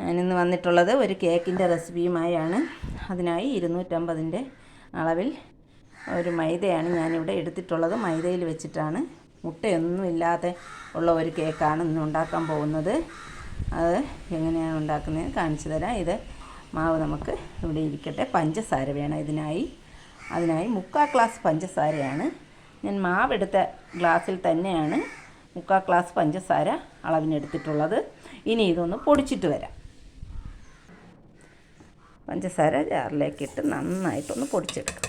ഞാനിന്ന് വന്നിട്ടുള്ളത് ഒരു കേക്കിന്റെ റെസിപ്പിയുമായാണ്. അതിനായി ഇരുന്നൂറ്റമ്പതിന്റെ അളവിൽ ഒരു മൈദയാണ് ഞാനിവിടെ എടുത്തിട്ടുള്ളത്. മൈദയിൽ വെച്ചിട്ടാണ്. മുട്ടയൊന്നും ഇല്ലാതെ ഉള്ള ഒരു കേക്കാണ് ഇന്ന് ഉണ്ടാക്കാൻ പോകുന്നത്. അത് എങ്ങനെയാണ് ഉണ്ടാക്കുന്നത് കാണിച്ചു തരാം. ഇത് മാവ് നമുക്ക് ഇവിടെ ഇരിക്കട്ടെ. പഞ്ചസാര വേണം ഇതിനായി. അതിനായി മുക്കാൽ ഗ്ലാസ് പഞ്ചസാരയാണ്. ഞാൻ മാവെടുത്ത ഗ്ലാസ്സിൽ തന്നെയാണ് മുക്കാൽ ഗ്ലാസ് പഞ്ചസാര അളവിനെടുത്തിട്ടുള്ളത്. ഇനി ഇതൊന്ന് പൊടിച്ചിട്ട് വരാം. പഞ്ചസാര ജാറിലേക്ക് ഇട്ട് നന്നായിട്ടൊന്ന് പൊടിച്ചെടുക്കാം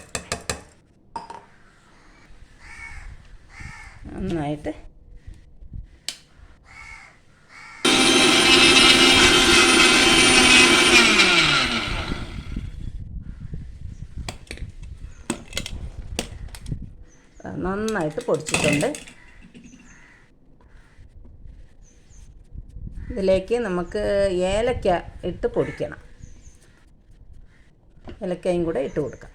നന്നായിട്ട് നന്നായിട്ട് പൊടിച്ചിട്ടുണ്ട്. ഇതിലേക്ക് നമുക്ക് ഏലക്ക ഇട്ട് പൊടിക്കണം. ഏലക്കയും കൂടെ ഇട്ട് കൊടുക്കാം.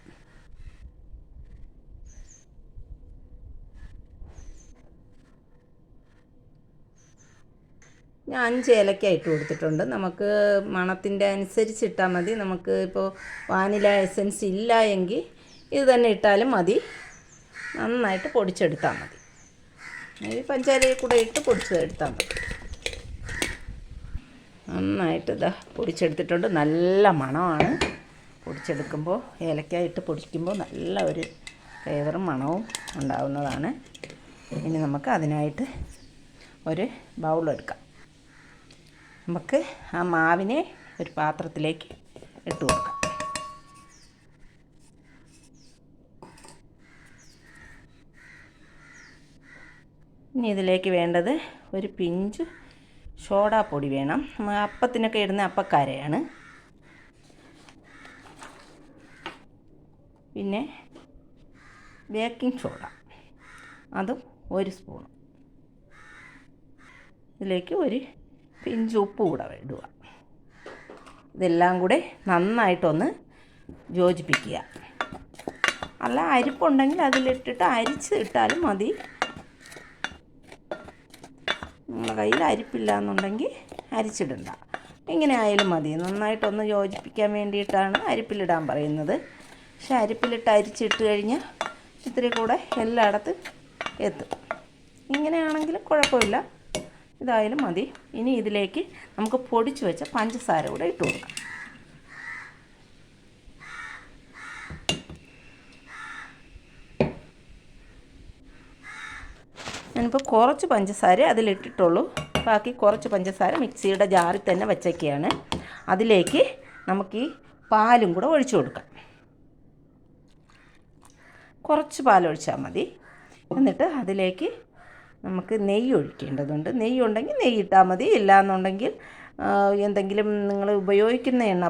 ഞാൻ അഞ്ച് ഏലക്ക ഇട്ട് കൊടുത്തിട്ടുണ്ട്. നമുക്ക് മണത്തിന്റെ അനുസരിച്ച് ഇട്ടാൽ മതി. നമുക്ക് ഇപ്പോൾ വാനില എസൻസ് ഇല്ല എങ്കിൽ ഇത് തന്നെ ഇട്ടാലും മതി. നന്നായിട്ട് പൊടിച്ചെടുത്താൽ മതി. ഈ പഞ്ചാരയിൽ കൂടെ ഇട്ട് പൊടിച്ചെടുത്താൽ മതി. നന്നായിട്ട് ഇതാ പൊടിച്ചെടുത്തിട്ടുണ്ട്. നല്ല മണമാണ്. പൊടിച്ചെടുക്കുമ്പോൾ ഏലക്കായിട്ട് പൊടിക്കുമ്പോൾ നല്ല ഒരു ഫ്ലേവറും മണവും ഉണ്ടാവുന്നതാണ്. ഇനി നമുക്ക് അതിനായിട്ട് ഒരു ബൗൾ എടുക്കാം. നമുക്ക് ആ മാവിനെ ഒരു പാത്രത്തിലേക്ക് ഇട്ട് കൊടുക്കാം. ഇനി ഇതിലേക്ക് വേണ്ടത് ഒരു പിഞ്ച് സോഡാപ്പൊടി വേണം. അപ്പത്തിനൊക്കെ ഇടുന്ന അപ്പക്കാരയാണ്. പിന്നെ ബേക്കിംഗ് സോഡ അതും ഒരു സ്പൂൺ ഇതിലേക്ക് ഒരു പിഞ്ച് ഉപ്പ് കൂടെ ഇടുക. ഇതെല്ലാം കൂടെ നന്നായിട്ടൊന്ന് യോജിപ്പിക്കുക. അല്ല അരിപ്പുണ്ടെങ്കിൽ അതിലിട്ടിട്ട് അരിച്ച് ഇട്ടാലും മതി. നമ്മുടെ കയ്യിൽ അരിപ്പില്ല എന്നുണ്ടെങ്കിൽ അരിച്ചിടണ്ട. എങ്ങനെ ആയാലും മതി. നന്നായിട്ടൊന്ന് യോജിപ്പിക്കാൻ വേണ്ടിയിട്ടാണ് അരിപ്പിലിടാൻ പറയുന്നത്. പക്ഷെ അരിപ്പിലിട്ട് അരിച്ചിട്ട് കഴിഞ്ഞാൽ ഇത്തിരി കൂടെ എല്ലായിടത്തും എത്തും. ഇങ്ങനെയാണെങ്കിൽ കുഴപ്പമില്ല. ഇതായാലും മതി. ഇനി ഇതിലേക്ക് നമുക്ക് പൊടിച്ച് വെച്ച പഞ്ചസാര കൂടെ ഇട്ട് കൊടുക്കാം. ഞാനിപ്പോൾ കുറച്ച് പഞ്ചസാര അതിലിട്ടിട്ടുള്ളൂ. ബാക്കി കുറച്ച് പഞ്ചസാര മിക്സിയുടെ ജാറിൽ തന്നെ വെച്ചൊക്കെയാണ്. അതിലേക്ക് നമുക്ക് ഈ പാലും കൂടെ ഒഴിച്ചു കൊടുക്കാം. കുറച്ച് പാലൊഴിച്ചാൽ മതി. എന്നിട്ട് അതിലേക്ക് നമുക്ക് നെയ്യ് ഒഴിക്കേണ്ടതുണ്ട്. നെയ്യ് ഉണ്ടെങ്കിൽ നെയ്യ് ഇട്ടാൽ മതി. ഇല്ല എന്നുണ്ടെങ്കിൽ എന്തെങ്കിലും നിങ്ങൾ ഉപയോഗിക്കുന്ന എണ്ണ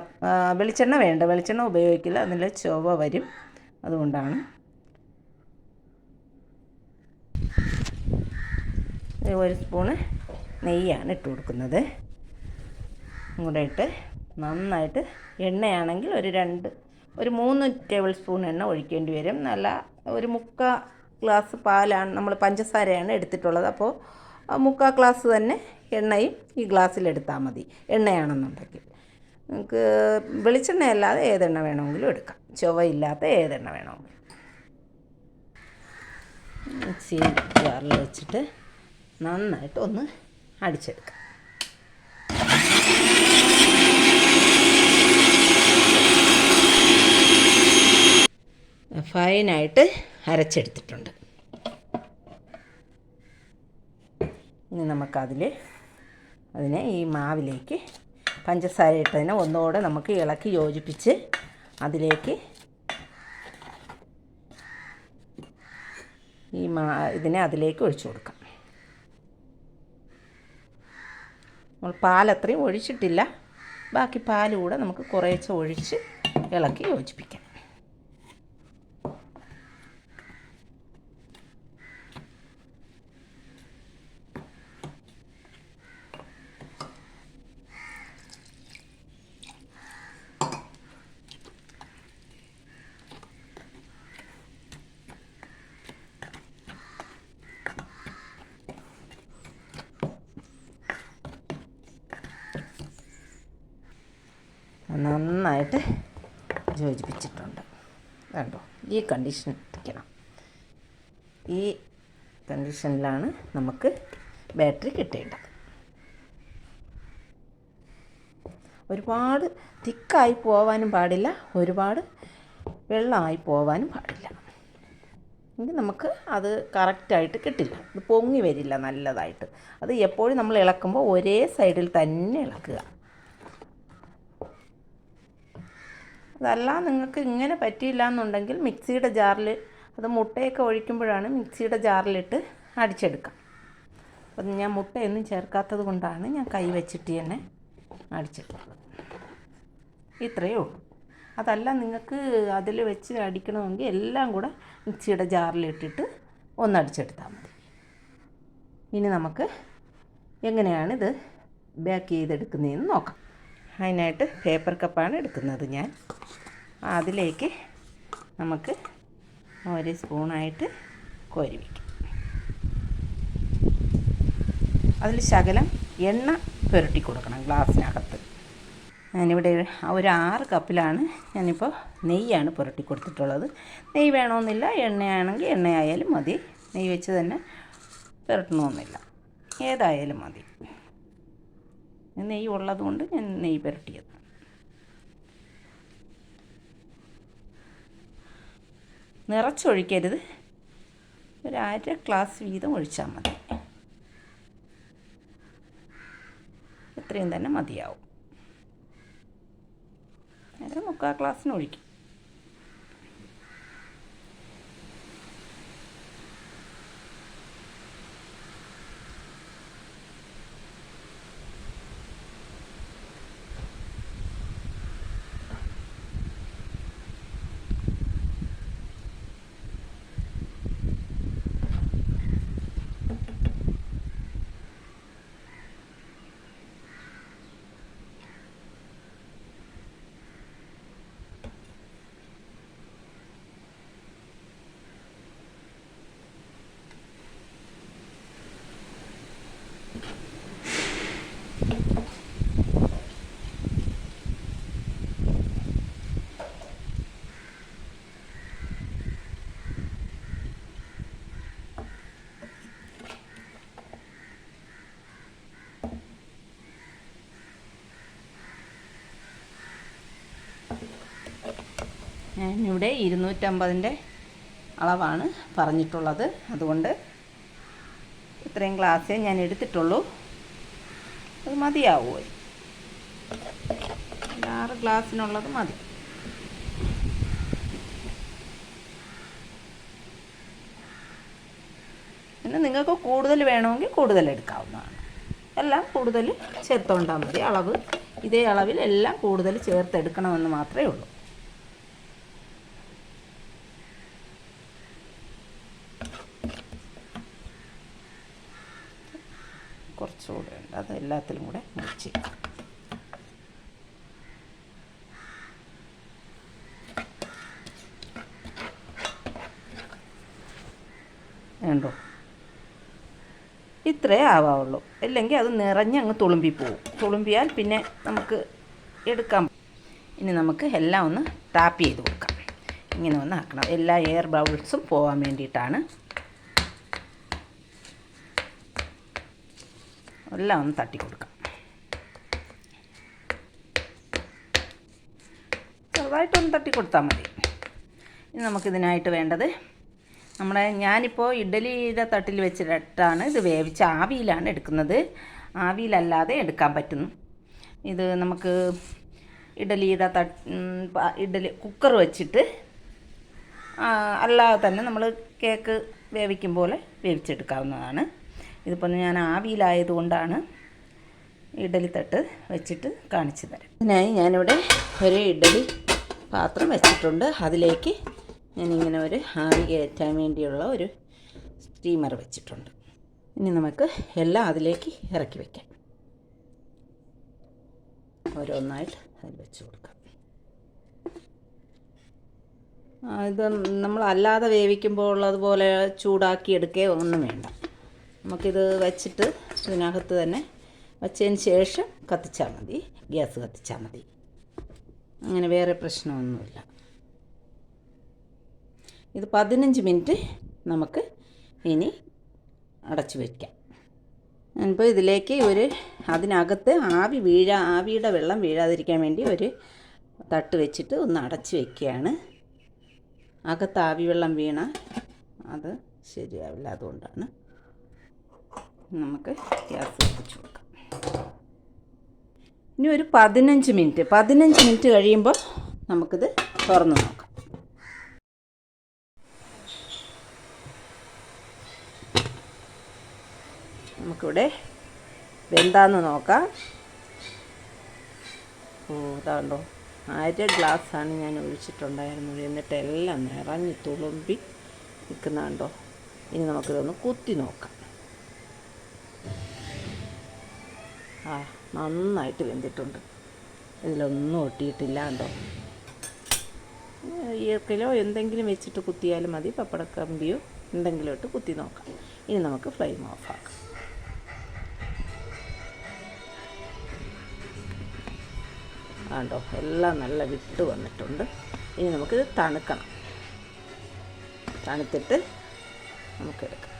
വെളിച്ചെണ്ണ വേണ്ട. വെളിച്ചെണ്ണ ഉപയോഗിക്കില്ല. അതിൽ ചുവ വരും. അതുകൊണ്ടാണ്. ഒരു സ്പൂണ് നെയ്യാണ് ഇട്ട് കൊടുക്കുന്നത്. കൂടെ ഇട്ട് നന്നായിട്ട് എണ്ണയാണെങ്കിൽ ഒരു രണ്ട് ഒരു മൂന്ന് ടേബിൾ സ്പൂൺ എണ്ണ ഒഴിക്കേണ്ടി വരും. നല്ല ഒരു മുക്കാ ഗ്ലാസ് പാലാണ് നമ്മൾ പഞ്ചസാരയാണ് എടുത്തിട്ടുള്ളത്. അപ്പോൾ മുക്കാ ഗ്ലാസ് തന്നെ എണ്ണയും ഈ ഗ്ലാസ്സിൽ എടുത്താൽ മതി. എണ്ണയാണെന്നുണ്ടെങ്കിൽ. നിങ്ങൾക്ക് വെളിച്ചെണ്ണ അല്ലാതെ ഏതെണ്ണ വേണമെങ്കിലും എടുക്കാം. ചുവയില്ലാത്ത ഏതെണ്ണ വേണമെങ്കിലും. മിക്സി ജാറിൽ വെച്ചിട്ട് നന്നായിട്ട് ഒന്ന് അടിച്ചെടുക്കാം. ഫൈനായിട്ട് അരച്ചെടുത്തിട്ടുണ്ട്. ഇനി നമുക്കതിൽ അതിനെ ഈ മാവിലേക്ക് പഞ്ചസാര ഇട്ടതിനെ ഒന്നുകൂടെ നമുക്ക് ഇളക്കി യോജിപ്പിച്ച് അതിലേക്ക് ഈ മാ ഇതിനെ അതിലേക്ക് ഒഴിച്ചു കൊടുക്കാം. നമ്മൾ പാലത്രയും ഒഴിച്ചിട്ടില്ല. ബാക്കി പാൽ കൂടെ നമുക്ക് കുറേശ്ശെ ഒഴിച്ച് ഇളക്കി യോജിപ്പിക്കാം. നന്നായിട്ട് യോജിപ്പിച്ചിട്ടുണ്ട്. കണ്ടോ? ഈ കണ്ടീഷൻ ഇരിക്കണം ഈ കണ്ടീഷനിലാണ് നമുക്ക് ബാറ്ററി കിട്ടേണ്ടത്. ഒരുപാട് തിക്കായി പോവാനും പാടില്ല. ഒരുപാട് വെള്ളമായി പോവാനും പാടില്ല. എങ്കിൽ നമുക്ക് അത് കറക്റ്റായിട്ട് കിട്ടില്ല. ഇത് പൊങ്ങി വരില്ല നല്ലതായിട്ട്. അത് എപ്പോഴും നമ്മൾ ഇളക്കുമ്പോൾ ഒരേ സൈഡിൽ തന്നെ ഇളക്കുക. അതല്ല നിങ്ങൾക്ക് ഇങ്ങനെ പറ്റിയില്ല എന്നുണ്ടെങ്കിൽ മിക്സിയുടെ ജാറിൽ അത് മുട്ടയൊക്കെ ഒഴിക്കുമ്പോഴാണ് മിക്സിയുടെ ജാറിലിട്ട് അടിച്ചെടുക്കാം. അപ്പം ഞാൻ മുട്ടയൊന്നും ചേർക്കാത്തത് കൊണ്ടാണ് ഞാൻ കൈ വെച്ചിട്ട് തന്നെ അടിച്ചെടുക്കുന്നത് ഇത്രയേ ഉള്ളൂ. അതല്ല നിങ്ങൾക്ക് അതിൽ വെച്ച് അടിക്കണമെങ്കിൽ എല്ലാം കൂടെ മിക്സിയുടെ ജാറിലിട്ടിട്ട് ഒന്നടിച്ചെടുത്താൽ മതി. ഇനി നമുക്ക് എങ്ങനെയാണിത് ബേക്ക് ചെയ്തെടുക്കുന്നതെന്ന് നോക്കാം. അതിനായിട്ട് പേപ്പർ കപ്പാണ് എടുക്കുന്നത് ഞാൻ. അതിലേക്ക് നമുക്ക് ഒരു സ്പൂണായിട്ട് കോരി വയ്ക്കാം അതിൽ ശകലം എണ്ണ പുരട്ടി കൊടുക്കണം ഗ്ലാസ്സിനകത്ത്. ഞാനിവിടെ ഒരു ആറ് കപ്പിലാണ് ഞാനിപ്പോൾ നെയ്യാണ് പുരട്ടി കൊടുത്തിട്ടുള്ളത്. നെയ്യ് വേണമെന്നില്ല എണ്ണയാണെങ്കിൽ എണ്ണയായാലും മതി. നെയ്യ് വെച്ച് തന്നെ പുരട്ടണമെന്നില്ല. ഏതായാലും മതി. നെയ്യ് ഉള്ളതുകൊണ്ട് ഞാൻ നെയ്യ് പുരട്ടിയത്. നിറച്ചൊഴിക്കരുത്. ഒരു അര ഗ്ലാസ് വീതം ഒഴിച്ചാൽ മതി. ഇത്രയും തന്നെ മതിയാവും. അര മുക്കാൽ ഗ്ലാസ്സിന് ഒഴിക്കും. ഞാനിവിടെ ഇരുന്നൂറ്റമ്പതിന്റെ അളവാണ് പറഞ്ഞിട്ടുള്ളത്. അതുകൊണ്ട് ഇത്രയും ഗ്ലാസ്സേ ഞാൻ എടുത്തിട്ടുള്ളൂ. അത് മതിയാവുമോ ആറ് ഗ്ലാസ്സിനുള്ളത് മതി. പിന്നെ നിങ്ങൾക്ക് കൂടുതൽ വേണമെങ്കിൽ കൂടുതൽ എടുക്കാവുന്നതാണ്. എല്ലാം കൂടുതൽ ചേർത്തോണ്ടാൽ മതി. അളവ് ഇതേ അളവിൽ എല്ലാം കൂടുതൽ ചേർത്തെടുക്കണമെന്ന് മാത്രമേ ഉള്ളൂ. ഉണ്ട്. അത് എല്ലാത്തിലും കൂടെ മുറിച്ച് വേണ്ടോ ഇത്രേ ആവാവുള്ളൂ. അല്ലെങ്കിൽ അത് നിറഞ്ഞ് അങ്ങ് തുളുമ്പി പോവും. തുളുമ്പിയാൽ പിന്നെ നമുക്ക് എടുക്കാം. ഇനി നമുക്ക് എല്ലാം ഒന്ന് ടാപ്പ് ചെയ്ത് കൊടുക്കാം. ഇങ്ങനെ ഒന്ന് ആക്കണം. എല്ലാ എയർ ബൗൾസും പോകാൻ വേണ്ടിയിട്ടാണ് എല്ലാം ഒന്ന് തട്ടി കൊടുക്കാം. ചെറുതായിട്ടൊന്ന് തട്ടി കൊടുത്താൽ മതി. ഇനി നമുക്കിതിനായിട്ട് വേണ്ടത് നമ്മുടെ ഞാനിപ്പോൾ ഇഡ്ഡലിയുടെ തട്ടിൽ വെച്ചിട്ടാണ് ഇത് വേവിച്ച് ആവിയിലാണ് എടുക്കുന്നത്. ആവിയിലല്ലാതെ എടുക്കാൻ പറ്റുന്നു. ഇത് നമുക്ക് ഇഡലിയുടെ തട്ട് ഇഡലി കുക്കർ വെച്ചിട്ട് അല്ലാതെ തന്നെ നമ്മൾ കേക്ക് വേവിക്കും പോലെ വേവിച്ചെടുക്കാവുന്നതാണ്. ഇതിപ്പോൾ ഞാൻ ആവിയിലായതുകൊണ്ടാണ് ഇഡലി തട്ട് വെച്ചിട്ട് കാണിച്ചു തരാം. ഇതിനായി ഞാനിവിടെ ഒരു ഇഡലി പാത്രം വെച്ചിട്ടുണ്ട്. അതിലേക്ക് ഞാനിങ്ങനെ ഒരു ആവി കയറ്റാൻ വേണ്ടിയുള്ള ഒരു സ്റ്റീമർ വെച്ചിട്ടുണ്ട്. ഇനി നമുക്ക് എല്ലാം അതിലേക്ക് ഇറക്കി വയ്ക്കാം ഓരോന്നായിട്ട് അതിൽ വെച്ച് കൊടുക്കാം. ഇത് നമ്മളല്ലാതെ വേവിക്കുമ്പോൾ ഉള്ളതുപോലെ ചൂടാക്കി എടുക്കുകയോ ഒന്നും വേണ്ട. നമുക്കിത് വെച്ചിട്ട് ഇതിനകത്ത് തന്നെ വച്ചതിന് ശേഷം കത്തിച്ചാൽ മതി. ഗ്യാസ് കത്തിച്ചാൽ മതി. അങ്ങനെ വേറെ പ്രശ്നമൊന്നുമില്ല. ഇത് പതിനഞ്ച് മിനിറ്റ് നമുക്ക് ഇനി അടച്ചു വയ്ക്കാം ഞാനിപ്പോൾ ഇതിലേക്ക് ഒരു അതിനകത്ത് ആവി വീഴാ ആവിയുടെ വെള്ളം വീഴാതിരിക്കാൻ വേണ്ടി ഒരു തട്ട് വെച്ചിട്ട് ഒന്ന് അടച്ചു വയ്ക്കുകയാണ് അകത്ത് ആവി വെള്ളം വീണാൽ അത് ശരിയാവില്ല അതുകൊണ്ടാണ്. നമുക്ക് ഗ്യാസ് വെച്ച് കൊടുക്കാം. ഇനി ഒരു പതിനഞ്ച് മിനിറ്റ് പതിനഞ്ച് മിനിറ്റ് കഴിയുമ്പോൾ നമുക്കിത് തുറന്ന് നോക്കാം. നമുക്കിവിടെ വെന്താന്ന് നോക്കാം. ഓ അതാണ്ടോ അര ഗ്ലാസ്സാണ് ഞാൻ ഒഴിച്ചിട്ടുണ്ടായിരുന്നത്. എന്നിട്ട് എല്ലാം നിറഞ്ഞ് തുളുമ്പി നിൽക്കുന്നുണ്ടോ ഇനി നമുക്കിതൊന്ന് കുത്തി നോക്കാം. ആ നന്നായിട്ട് വെന്തിട്ടുണ്ട്. ഇതിലൊന്നും ഒട്ടിയിട്ടില്ല കണ്ടോ? ഈർക്കിലോ എന്തെങ്കിലും വെച്ചിട്ട് കുത്തിയാലും മതി. പപ്പടക്കമ്പിയോ എന്തെങ്കിലും ഇട്ട് കുത്തി നോക്കാം. ഇനി നമുക്ക് ഫ്ലെയിം ഓഫാക്കാം ആണ്ടോ എല്ലാം നല്ല വിട്ട് വന്നിട്ടുണ്ട്. ഇനി നമുക്കിത് തണുക്കണം. തണുത്തിട്ട് നമുക്കെടുക്കാം.